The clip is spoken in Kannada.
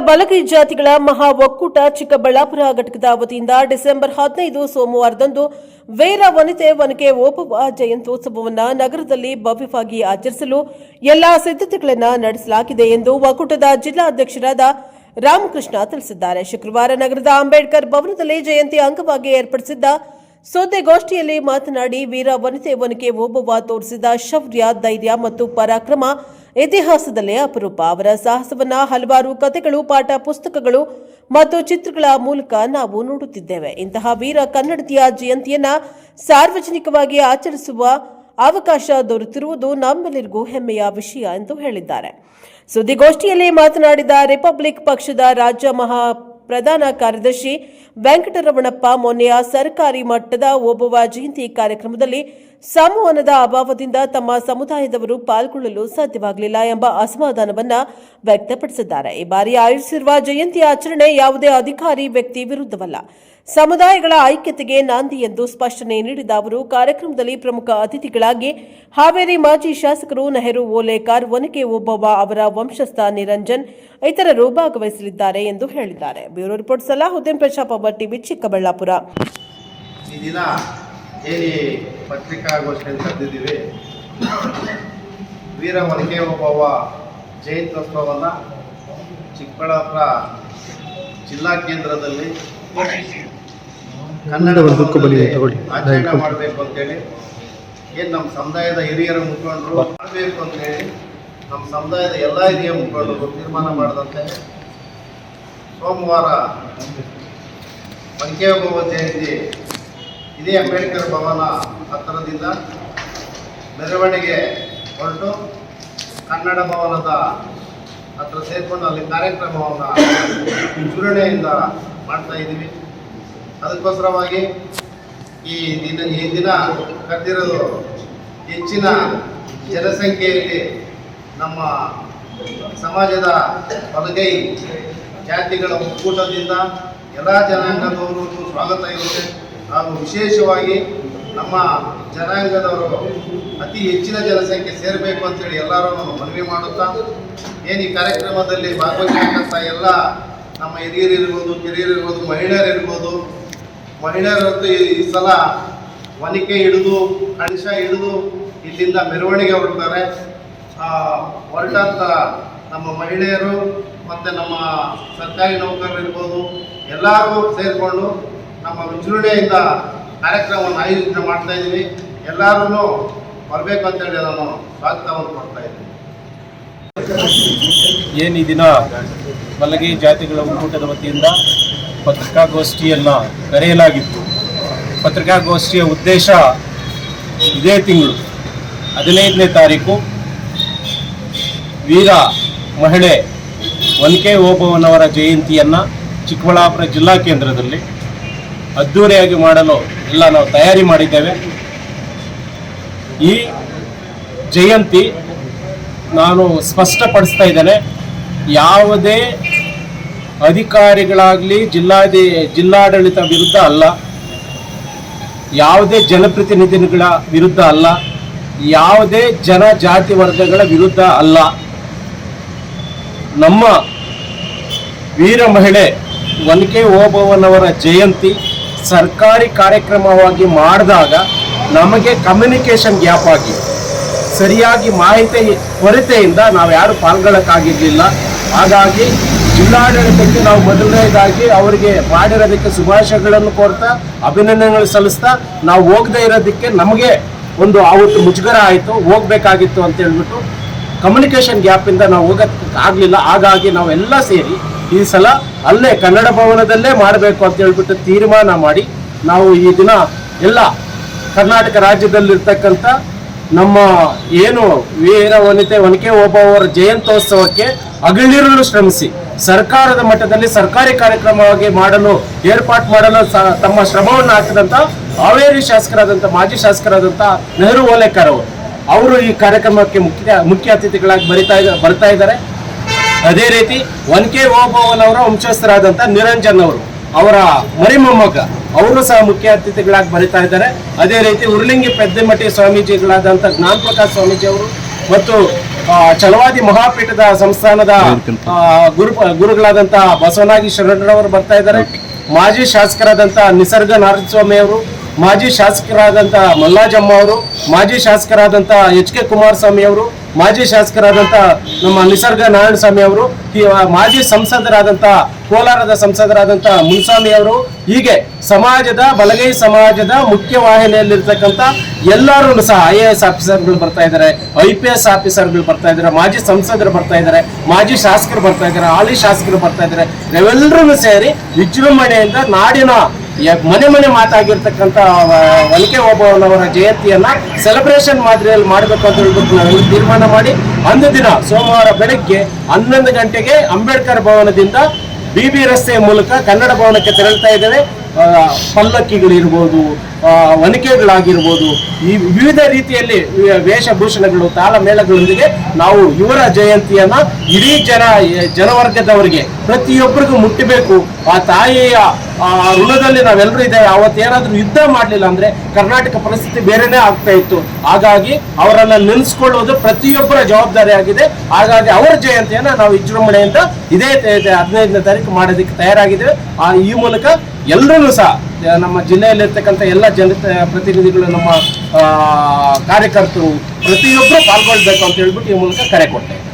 ಬಲಗೈ ಜಾತಿಗಳ ಮಹಾ ಒಕ್ಕೂಟ ಚಿಕ್ಕಬಳ್ಳಾಪುರ ಘಟಕದ ವತಿಯಿಂದ ಡಿಸೆಂಬರ್ ಹದಿನೈದು ಸೋಮವಾರದಂದು ವೀರ ವನಿತೆ ವನಿಕೆ ಓಬವ್ವ ಜಯಂತ್ಯೋತ್ಸವವನ್ನು ನಗರದಲ್ಲಿ ಭವ್ಯವಾಗಿ ಆಚರಿಸಲು ಎಲ್ಲಾ ಸಿದ್ಧತೆಗಳನ್ನು ನಡೆಸಲಾಗಿದೆ ಎಂದು ಒಕ್ಕೂಟದ ಜಿಲ್ಲಾಧ್ಯಕ್ಷರಾದ ರಾಮಕೃಷ್ಣ ತಿಳಿಸಿದ್ದಾರೆ. ಶುಕ್ರವಾರ ನಗರದ ಅಂಬೇಡ್ಕರ್ ಭವನದಲ್ಲಿ ಜಯಂತಿ ಅಂಗವಾಗಿ ಏರ್ಪಡಿಸಿದ್ದ ಸುದ್ದಿಗೋಷ್ಠಿಯಲ್ಲಿ ಮಾತನಾಡಿ ವೀರ ವನಿತೆ ವನಿಕೆ ಓಬವ್ವ ತೋರಿಸಿದ ಶೌರ್ಯ, ಧೈರ್ಯ ಮತ್ತು ಪರಾಕ್ರಮ ಇತಿಹಾಸದಲ್ಲೇ ಅಪರೂಪ. ಅವರ ಸಾಹಸವನ್ನ ಹಲವಾರು ಕಥೆಗಳು, ಪಾಠ ಪುಸ್ತಕಗಳು ಮತ್ತು ಚಿತ್ರಗಳ ಮೂಲಕ ನಾವು ನೋಡುತ್ತಿದ್ದೇವೆ. ಇಂತಹ ವೀರ ಕನ್ನಡತಿಯ ಜಯಂತಿಯನ್ನ ಸಾರ್ವಜನಿಕವಾಗಿ ಆಚರಿಸುವ ಅವಕಾಶ ದೊರೆತಿರುವುದು ನಮ್ಮೆಲ್ಲರಿಗೂ ಹೆಮ್ಮೆಯ ವಿಷಯ ಎಂದು ಹೇಳಿದ್ದಾರೆ. ಸುದ್ದಿಗೋಷ್ಠಿಯಲ್ಲಿ ಮಾತನಾಡಿದ ರಿಪಬ್ಲಿಕ್ ಪಕ್ಷದ ರಾಜ್ಯ ಮಹಾ ಪ್ರಧಾನ ಕಾರ್ಯದರ್ಶಿ ವೆಂಕಟರಮಣಪ್ಪ ಮೊನ್ನೆಯ ಸರ್ಕಾರಿ ಮಟ್ಟದ ಓಬವ್ವ ಜಯಂತಿ ಕಾರ್ಯಕ್ರಮದಲ್ಲಿ ಸಂವಹನದ ಅಭಾವದಿಂದ ತಮ್ಮ ಸಮುದಾಯದವರು ಪಾಲ್ಗೊಳ್ಳಲು ಸಾಧ್ಯವಾಗಲಿಲ್ಲ ಎಂಬ ಅಸಮಾಧಾನವನ್ನು ವ್ಯಕ್ತಪಡಿಸಿದ್ದಾರೆ. ಈ ಬಾರಿ ಆಯೋಜಿಸಿರುವ ಜಯಂತಿ ಆಚರಣೆ ಯಾವುದೇ ಅಧಿಕಾರಿ ವ್ಯಕ್ತಿ ವಿರುದ್ಧವಲ್ಲ. ಸಮುದಾಯಗಳ ಐಕ್ಯತೆಗೆ ನಾಂದಿ ಎಂದು ಸ್ಪಷ್ಟನೆ ನೀಡಿದ ಅವರು, ಕಾರ್ಯಕ್ರಮದಲ್ಲಿ ಪ್ರಮುಖ ಅತಿಥಿಗಳಾಗಿ ಹಾವೇರಿ ಮಾಜಿ ಶಾಸಕರು ನೆಹರು, ಓಲೇಕಾರ್, ಒನಕೆ ಓಬವ್ವ ಅವರ ವಂಶಸ್ಥ ನಿರಂಜನ್ ಇತರರು ಭಾಗವಹಿಸಲಿದ್ದಾರೆ ಎಂದು ಹೇಳಿದ್ದಾರೆ. ಬ್ಯೂರೋ ರಿಪೋರ್ಟ್ ಸಲಾಹುದ್ದೀನ್ ಪ್ರಜಾಪವ ಟಿವಿ ಚಿಕ್ಕಬಳ್ಳಾಪುರ. ವೀರ ಒನಕೆ ಓಬವ್ವ ಜಯಂತ್ಯೋತ್ಸವವನ್ನು ಚಿಕ್ಕಬಳ್ಳಾಪುರ ಜಿಲ್ಲಾ ಕೇಂದ್ರದಲ್ಲಿ ಕನ್ನಡ ಒಂದು ಬುಕ್ ಬಂದಿದೆ, ತಗೊಳ್ಳಿ. ಆಚರಣೆ ಮಾಡಬೇಕು ಅಂತೇಳಿ ಏನು ನಮ್ಮ ಸಮುದಾಯದ ಹಿರಿಯರ ಮುಖಂಡರು ಮಾಡಬೇಕು ಅಂತೇಳಿ ನಮ್ಮ ಸಮುದಾಯದ ಎಲ್ಲ ಹಿರಿಯ ಮುಖಂಡರು ತೀರ್ಮಾನ ಮಾಡಿದಂತೆ ಸೋಮವಾರ ಓಬವ್ವ ಜಯಂತಿ ಇದೇ ಅಂಬೇಡ್ಕರ್ ಭವನ ಹತ್ತಿರದಿಂದ ಮೆರವಣಿಗೆ ಹೊರಟು ಕನ್ನಡ ಭವನದ ಹತ್ರ ಸೇರಿಕೊಂಡು ಅಲ್ಲಿ ಕಾರ್ಯಕ್ರಮವನ್ನು ವಿಜೃಂಭಣೆಯಿಂದ ಮಾಡ್ತಾ ಇದ್ದೀವಿ. ಅದಕ್ಕೋಸ್ಕರವಾಗಿ ಈ ದಿನ ಈ ದಿನ ಕರೆದಿರೋದು ಹೆಚ್ಚಿನ ಜನಸಂಖ್ಯೆಯಲ್ಲಿ ನಮ್ಮ ಸಮಾಜದ ಬಲಗೈ ಜಾತಿಗಳ ಒಕ್ಕೂಟದಿಂದ ಎಲ್ಲ ಜನಾಂಗದವರು ಸ್ವಾಗತ ಇರುತ್ತೆ. ಹಾಗೂ ವಿಶೇಷವಾಗಿ ನಮ್ಮ ಜನಾಂಗದವರು ಅತಿ ಹೆಚ್ಚಿನ ಜನಸಂಖ್ಯೆ ಸೇರಬೇಕು ಅಂತೇಳಿ ಎಲ್ಲರೂ ಮನವಿ ಮಾಡುತ್ತಾ, ಏನು ಈ ಕಾರ್ಯಕ್ರಮದಲ್ಲಿ ಭಾಗವಹಿಸತಕ್ಕಂಥ ಎಲ್ಲ ನಮ್ಮ ಹಿರಿಯರಿರ್ಬೋದು, ಕಿರಿಯರಿರ್ಬೋದು, ಮಹಿಳೆಯರಿರ್ಬೋದು ಮಹಿಳೆಯರಂತೂ ಈ ಸಲ ಒನಿಕೆ ಹಿಡಿದು ಕಳಶ ಹಿಡಿದು ಇಲ್ಲಿಂದ ಮೆರವಣಿಗೆ ಹೊರಡ್ತಾರೆ. ಹೊರಟಂತ ನಮ್ಮ ಮಹಿಳೆಯರು ಮತ್ತು ನಮ್ಮ ಸರ್ಕಾರಿ ನೌಕರರು ಇರ್ಬೋದು, ಎಲ್ಲರೂ ಸೇರಿಕೊಂಡು ನಮ್ಮ ವಿಜೃಂಭಣೆಯಿಂದ ಕಾರ್ಯಕ್ರಮವನ್ನು ಆಯೋಜನೆ ಮಾಡ್ತಾ ಇದ್ದೀವಿ ಎಲ್ಲರೂ ಬರಬೇಕು ಅಂತೇಳಿ ನಾನು ಸ್ವಾಗತವನ್ನು ಕೊಡ್ತಾ ಇದ್ದೀನಿ. ಏನು ಬಲಗೈ ಜಾತಿಗಳ ಒಕ್ಕೂಟದ ವತಿಯಿಂದ ಪತ್ರಿಕಾಗೋಷ್ಠಿಯನ್ನು ಕರೆಯಲಾಗಿತ್ತು. ಪತ್ರಿಕಾಗೋಷ್ಠಿಯ ಉದ್ದೇಶ ಇದೇ ತಿಂಗಳು ಹದಿನೈದನೇ ತಾರೀಕು ವೀರ ಮಹಿಳೆ ಒನ್ಕೆ ಓಬವ್ವನವರ ಜಯಂತಿಯನ್ನು ಚಿಕ್ಕಬಳ್ಳಾಪುರ ಜಿಲ್ಲಾ ಕೇಂದ್ರದಲ್ಲಿ ಅದ್ಧೂರಿಯಾಗಿ ಮಾಡಲು ಎಲ್ಲ ನಾವು ತಯಾರಿ ಮಾಡಿದ್ದೇವೆ. ಈ ಜಯಂತಿ ನಾನು ಸ್ಪಷ್ಟಪಡಿಸ್ತಾ ಇದ್ದೇನೆ. ಯಾವುದೇ ಅಧಿಕಾರಿಗಳಾಗಲಿ ಜಿಲ್ಲಾಧಿ ಜಿಲ್ಲಾಡಳಿತ ವಿರುದ್ಧ ಅಲ್ಲ, ಯಾವುದೇ ಜನಪ್ರತಿನಿಧಿಗಳ ವಿರುದ್ಧ ಅಲ್ಲ, ಯಾವುದೇ ಜನ ಜಾತಿ ವರ್ಗಗಳ ವಿರುದ್ಧ ಅಲ್ಲ. ನಮ್ಮ ವೀರ ಮಹಿಳೆ ಒನಕೆ ಓಬವ್ವನವರ ಜಯಂತಿ ಸರ್ಕಾರಿ ಕಾರ್ಯಕ್ರಮವಾಗಿ ಮಾಡಿದಾಗ ನಮಗೆ ಕಮ್ಯುನಿಕೇಷನ್ ಗ್ಯಾಪ್ ಆಗಿ, ಸರಿಯಾಗಿ ಮಾಹಿತಿ, ಕೊರತೆಯಿಂದ ನಾವು ಯಾರು ಪಾಲ್ಗೊಳ್ಳಕ್ಕಾಗಿರ್ಲಿಲ್ಲ. ಹಾಗಾಗಿ ಜಿಲ್ಲಾಡಳಿತಕ್ಕೆ ನಾವು ಮೊದಲನೇದಾಗಿ ಅವರಿಗೆ ಮಾಡಿರೋದಕ್ಕೆ ಶುಭಾಶಯಗಳನ್ನು ಕೋರ್ತಾ, ಅಭಿನಂದನೆಗಳು ಸಲ್ಲಿಸ್ತಾ, ನಾವು ಹೋಗದೇ ಇರೋದಕ್ಕೆ ನಮಗೆ ಒಂದು ಅವತ್ತು ಮುಜುಗರ ಆಯಿತು, ಹೋಗ್ಬೇಕಾಗಿತ್ತು ಅಂತ ಹೇಳ್ಬಿಟ್ಟು ಕಮ್ಯುನಿಕೇಷನ್ ಗ್ಯಾಪಿಂದ ನಾವು ಹೋಗಕ್ಕೆ ಆಗಲಿಲ್ಲ. ಹಾಗಾಗಿ ನಾವೆಲ್ಲ ಸೇರಿ ಈ ಸಲ ಅಲ್ಲೇ ಕನ್ನಡ ಭವನದಲ್ಲೇ ಮಾಡಬೇಕು ಅಂತ ಹೇಳ್ಬಿಟ್ಟು ತೀರ್ಮಾನ ಮಾಡಿ ನಾವು ಈ ದಿನ ಎಲ್ಲ ಕರ್ನಾಟಕ ರಾಜ್ಯದಲ್ಲಿರ್ತಕ್ಕಂಥ ನಮ್ಮ ಏನು ವೀರ ವನಿತೆ ಒನಕೆ ಓಬವ್ವರ ಜಯಂತ್ಯೋತ್ಸವಕ್ಕೆ ಅಗಳಿರಲು ಶ್ರಮಿಸಿ ಸರ್ಕಾರದ ಮಟ್ಟದಲ್ಲಿ ಸರ್ಕಾರಿ ಕಾರ್ಯಕ್ರಮವಾಗಿ ಮಾಡಲು, ಏರ್ಪಾಟ್ ಮಾಡಲು ತಮ್ಮ ಶ್ರಮವನ್ನು ಹಾಕಿದಂತ ಹಾವೇರಿ ಶಾಸಕರಾದಂಥ ಮಾಜಿ ಶಾಸಕರಾದಂಥ ನೆಹರು ಓಲೇಕರ್ ಅವರು. ಅವರು ಈ ಕಾರ್ಯಕ್ರಮಕ್ಕೆ ಮುಖ್ಯ ಮುಖ್ಯ ಅತಿಥಿಗಳಾಗಿ ಬರಿತಾ ಬರ್ತಾ ಇದ್ದಾರೆ. ಅದೇ ರೀತಿ ಒನಕೆ ಓಬವನ್ ಓಬವ್ವನವರ ವಂಶಸ್ಥರಾದಂಥ ನಿರಂಜನ್ ಅವರು, ಅವರ ಮರಿಮೊಮ್ಮಗ ಅವರು ಸಹ ಮುಖ್ಯ ಅತಿಥಿಗಳಾಗಿ ಬರಿತಾ ಇದ್ದಾರೆ. ಅದೇ ರೀತಿ ಉರ್ಲಿಂಗಿ ಪೆದ್ದಮಠಿ ಸ್ವಾಮೀಜಿಗಳಾದಂಥ ಜ್ಞಾನ ಪ್ರಕಾಶ್ ಸ್ವಾಮೀಜಿ ಅವರು ಮತ್ತು ಚಲವಾದಿ ಮಹಾಪೀಠದ ಸಂಸ್ಥಾನದ ಗುರು ಗುರುಗಳಾದಂತಹ ಬಸವನಾಗಿ ಶರಣರವರು ಬರ್ತಾ ಇದ್ದಾರೆ. ಮಾಜಿ ಶಾಸಕರಾದಂತಹ ನಿಸರ್ಗ ನಾರಾಯಣಸ್ವಾಮಿ ಅವರು ಮಾಜಿ ಶಾಸಕರಾದಂಥ ಮಲ್ಲಾಜಮ್ಮ ಅವರು ಮಾಜಿ ಶಾಸಕರಾದಂಥ ಎಚ್ ಕೆ ಕುಮಾರಸ್ವಾಮಿ ಅವರು ಮಾಜಿ ಶಾಸಕರಾದಂಥ ನಮ್ಮ ನಿಸರ್ಗ ನಾರಾಯಣಸ್ವಾಮಿ ಅವರು ಈ, ಮಾಜಿ ಸಂಸದರಾದಂಥ ಕೋಲಾರದ ಸಂಸದರಾದಂಥ ಮುನ್ಸ್ವಾಮಿ ಅವರು ಹೀಗೆ ಸಮಾಜದ ಬಲಗೈ ಸಮಾಜದ ಮುಖ್ಯ ವಾಹಿನಿಯಲ್ಲಿರ್ತಕ್ಕಂಥ ಎಲ್ಲರೂ ಸಹ ಐ ಎ ಎಸ್ ಆಫೀಸರ್ಗಳು ಬರ್ತಾ ಇದ್ದಾರೆ ಐ ಪಿ ಎಸ್ ಆಫೀಸರ್ಗಳು ಬರ್ತಾ ಇದ್ದಾರೆ ಮಾಜಿ ಸಂಸದರು ಬರ್ತಾ ಇದ್ದಾರೆ ಮಾಜಿ ಶಾಸಕರು ಬರ್ತಾ ಇದ್ದಾರೆ ಹಾಲಿ ಶಾಸಕರು ಬರ್ತಾ ಇದ್ದಾರೆ ನಾವೆಲ್ಲರೂ ಸೇರಿ ವಿಜೃಂಭಣೆಯಿಂದ ನಾಡಿನ ಮನೆ ಮನೆ ಮಾತಾಗಿರ್ತಕ್ಕಂಥ ಒನಕೆ ಓಬವ್ವನವರ ಜಯಂತಿಯನ್ನ ಸೆಲೆಬ್ರೇಷನ್ ಮಾದರಿಯಲ್ಲಿ ಮಾಡಬೇಕು ಅಂತ ಹೇಳ್ಬಿಟ್ಟು ನಾವು ತೀರ್ಮಾನ ಮಾಡಿ, ಅಂದು ದಿನ ಸೋಮವಾರ ಬೆಳಗ್ಗೆ ಹನ್ನೊಂದು ಗಂಟೆಗೆ ಅಂಬೇಡ್ಕರ್ ಭವನದಿಂದ ಬಿ ಬಿ ರಸ್ತೆಯ ಮೂಲಕ ಕನ್ನಡ ಭವನಕ್ಕೆ ತೆರಳ್ತಾ ಇದ್ದೇವೆ. ಪಲ್ಲಕ್ಕಿಗಳಿರ್ಬೋದು ಒನಕೆಗಳಾಗಿರ್ಬೋದು, ಈ ವಿವಿಧ ರೀತಿಯಲ್ಲಿ ವೇಷಭೂಷಣಗಳು, ತಾಳಮೇಳಗಳೊಂದಿಗೆ ನಾವು ಇವರ ಜಯಂತಿಯನ್ನ ಇಡೀ ಜನ ಜನವರ್ಗದವರಿಗೆ ಪ್ರತಿಯೊಬ್ಬರಿಗೂ ಮುಟ್ಟಬೇಕು. ಆ ತಾಯಿಯ ಋಣದಲ್ಲಿ ನಾವೆಲ್ಲರೂ ಇದ್ದೇವೆ. ಅವತ್ತೇನಾದರೂ ಯುದ್ಧ ಮಾಡಲಿಲ್ಲ ಅಂದರೆ ಕರ್ನಾಟಕ ಪರಿಸ್ಥಿತಿ ಬೇರೆನೇ ಆಗ್ತಾ ಇತ್ತು. ಹಾಗಾಗಿ ಅವರನ್ನು ನೆನೆಸ್ಕೊಳ್ಳೋದು ಪ್ರತಿಯೊಬ್ಬರ ಜವಾಬ್ದಾರಿ ಆಗಿದೆ. ಹಾಗಾಗಿ ಅವರ ಜಯಂತಿಯನ್ನು ನಾವು ವಿಜೃಂಭಣೆಯಿಂದ ಇದೇ ಹದಿನೈದನೇ ತಾರೀಕು ಮಾಡೋದಕ್ಕೆ ತಯಾರಾಗಿದ್ದೇವೆ. ಆ, ಈ ಮೂಲಕ ಎಲ್ಲರೂ ಸಹ ನಮ್ಮ ಜಿಲ್ಲೆಯಲ್ಲಿರ್ತಕ್ಕಂಥ ಎಲ್ಲ ಜನ ಪ್ರತಿನಿಧಿಗಳು, ನಮ್ಮ ಕಾರ್ಯಕರ್ತರು ಪ್ರತಿಯೊಬ್ಬರು ಪಾಲ್ಗೊಳ್ಬೇಕು ಅಂತ ಹೇಳ್ಬಿಟ್ಟು ಈ ಮೂಲಕ ಕರೆ ಕೊಟ್ಟೆ.